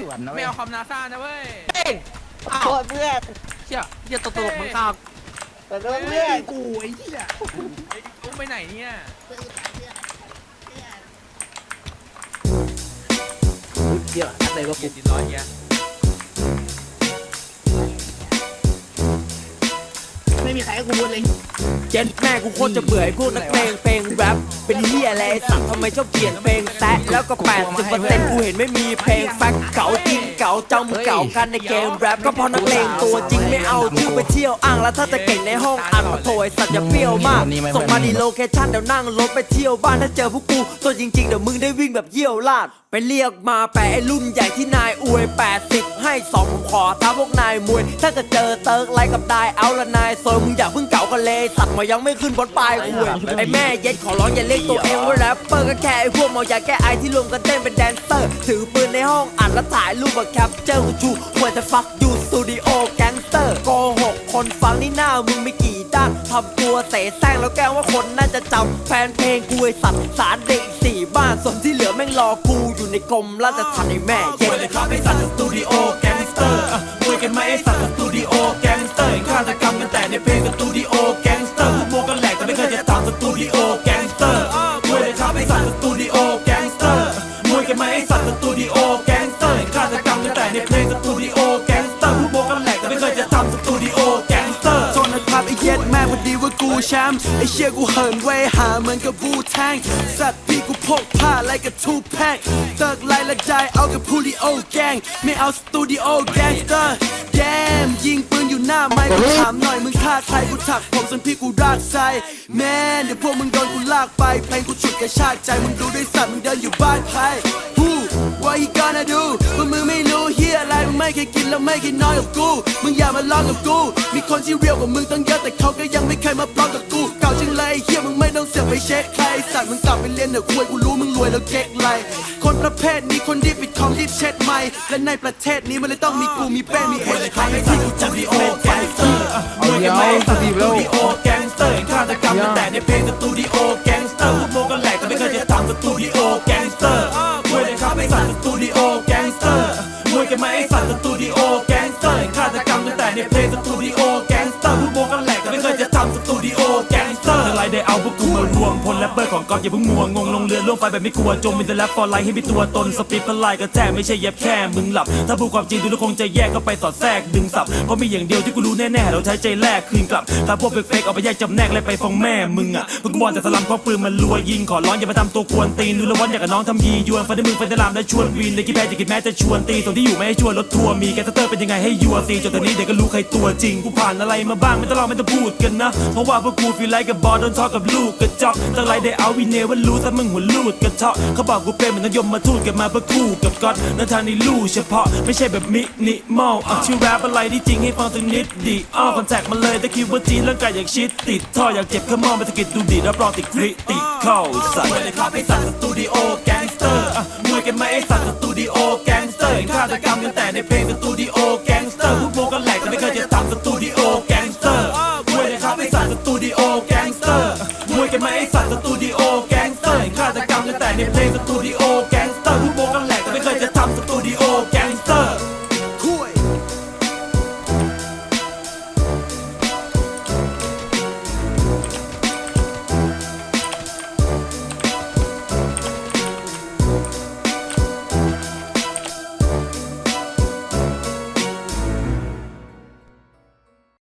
สวนนะเว้ไม่ยเอาคอมนาซานะเว้ยโทษเพื่อนเฮียเฮียตลกมึงข้าวขอโทษเพื่อน กูไอ้เหี้ยไอ้ลุงไปไหนเนี่ยเดี๋ยวอะไรวะเกีกูยรติร้อยเฮีย มีใครให้กูเลยเจ็ดแม่กูโคตรจะเบื่อไอ้พวกนักเพลงเพลงแรปเป็นเฮียอะไรไอ้สัตว์ทำไมชอบเขียนเพลงแซะแล้วก็แปดสิบเปอร์เซ็นต์กูเห็นไม่มีเพลงแฟกเก่าจริ เก่าจ้ามึงเก่ากันในเกมแรปก็เพราะนักเลงตัวจริงไม่เอาชื่อไปเที่ยวอ้างแล้วถ้าจะเก่งในห้องอัดมาโถยสัตว์อย่าเปรี้ยวมากส่งมาดีโลเคชั่นเดี๋ยวนั่งรถไปเที่ยวบ้านถ้าเจอพวกกูตัวจริงๆเดี๋ยวมึงได้วิ่งแบบเยี่ยวลาดไปเรียกมาแปะไอ้รุ่นใหญ่ที่นายอวย 80 ให้สองผมขอท้าพวกนายมวย ถ้าจะเจอเติร์กไล่กับนายเอาละนายโซยมึงอย่าเพิ่งเก่า กันเลยสัตว์มายังไม่ขึ้นบนปลายคุยไอ้แม่เย็ดขอร้องอย่าเรียกตัวเองว่าแรปเปอร์ก็แค่ไอ้พวกเมายาแก้ไอที่รวมกันเต้นเป็นแดนเซอร์ ถือปืนในห้องอัดแล้วถ่ายรูปกับแคปเจอร์กูชูควรจะฟักยูสตูดิโอแก๊งเตอร์โกหกคนฟังนี่หน้ามึงไม่กี่ด้านทำตัวเสแสร้งแล้วแกล้งว่าคนน่าจะจำแฟนเพลงกูไอสัตว์สารเด็กอีกสี่บ้านส่วนที่เหลือแม่งรอกูอยู่ในกรมราชทัณฑ์ไอ้แม่เย็มวยดเลยครับไอสัตว์สตูดิโอ ดิโอแก๊งสเตอร์มวยเลยครับไอสัตว์สตูดิโอแก๊งสเตอร์มวยกันไหมไอสัตว์สตูดิโอแก๊งสเตอร์ฆาตกรรมกันแต่ในเพลงสตูดิโอแก๊งสเตอร์พวกโมกันแหลกแต่ไม่เคยจะทำสตูดิโอแก๊งสเตอร์โทษนะครับไอ้เย็ดแม่พอดีว่ากูแชมป์ไอ้เชี่ยกูเหินไว้หาเหมือนกับบูแทงสัตว์พี่กูพกผ้าอะไรกับทูแพงเติกไล่ละใจเอากับพูลิโอแกงไม่เอาสตูดิโอแกงสเตอร์แยมยิงปืน หน้าไม้กูถามหน่อยมึงฆ่าใครกูถักผมส่วนพี่กูรากใส่แมนเดี๋ยวพวกมึงโดนกูลากไปเพลงกูฉุดกระชากใจมึงดูด้วยสัตว์มึงเดินอยู่บ้านใคร Who What you gonna do พวกมึงไม่รู้เฮียอะไรมึงไม่เคยกินแล้วไม่เคยนอนกับกูมึงอย่ามาล้อกับกูมีคนที่เรียวกว่ามึงตั้งเยอะแต่เขาก็ยังไม่เคยมาพร้อมกับกูเก่าจังเลยเฮียมึงไม่ต้องเสือกไปเช็คใครสัตว์มึงกลับไปเรียนเถอคุยกูรู้มึงรวยแล้วเก๊กไรคนประเภทนี้คนรีบปิดคอมรีบเช็ดไมค์และในประเทศนี้มันเลยต้องมีกูมีเป้มีเอมวยชเลยใครไอที่กูจะดิโอ ตกรรมกันแต่ในเพลงสตูดิโอแก๊งสเตอร์วกโมกันแหลกแต่ไม่เคยจะทำสตูดิโอแก๊งสเตอร์มวยเลยครับไอสัตว์สตูดิโอแก๊งสเตอร์มวยกันไหมไอสัตว์สตูดิโอแก๊งสเตอร์ฆาตกรรมตั้งแต่ในเพลงสตูดิโอ แรปเปอร์ของก๊อฟอย่าเพิ่งมัวงงลงเรือล่วงไฟแบบไม่กลัวจมมีแต่แรปฟอร์ไลท์ให้มีตัวตนสปีดพลายกระแทกไม่ใช่เย็บแค่มึงหลับ ถ้าพูดความจริงดูแล้วคงจะแยกเข้าไปสอดแทรกดึงสับเพราะมีอย่างเดียวที่กูรู้แน่ๆเราใช้ใจแลกคืนกลับ ถ้าพวกเฟกๆเอาไปแยกจำแนกเลยไปฟ้องแม่มึงอะพวกกูบอลแต่สลัมเพราะปืนมันรัวยิงขอร้องอย่ามาทำตัวกวนตีนดูแล้ววันอยากกับน้องทำยียวนฟันได้มึงฟันได้ลามและชวนวีนในกี่แพ้จะกินแม้จะชวนตีส่วนที่อยู่ไม่ให้ชวนรถทัวร์มีแกสเตอร์เป็นยังไงให้ยัวตีจนตอนนี้เด็กก็รู้ใครตัวจริงกูผ่านอะไรมาบ้างไม่ต้องรอไม่ต้องพูดกันนะเพราะว่าพวกกูฟีลไลกับบอลโดนทอกับลูกกระจอกไรได้เอาวินเนว่ารู้ถ้ามึงหัวลูดกระเทาะเขาบอกกูเป็นเหมือนนายมมาทูดกันมาเพื่อคู่กับก๊อตและทางนี้ลู่เฉพาะไม่ใช่แบบมินิมอลอะชื่อแรปอะไรที่จริงให้ฟังสักนิดดิอ้อคอนแทคมาเลยแต่คิดว่าจีนร่างกายอยากชิดติดท่ออยากเจ็บขมอมาสะกิดดูดีรับรองติดคริติเข้าสัตว์เลยครับไอสัตว์สตูดิโอแก๊งสเตอ ในเพลงสตูดิโอแก๊งสเตอร์ผู้โบกันแหลกแต่ไม่เคยจะทำสตูดิโอ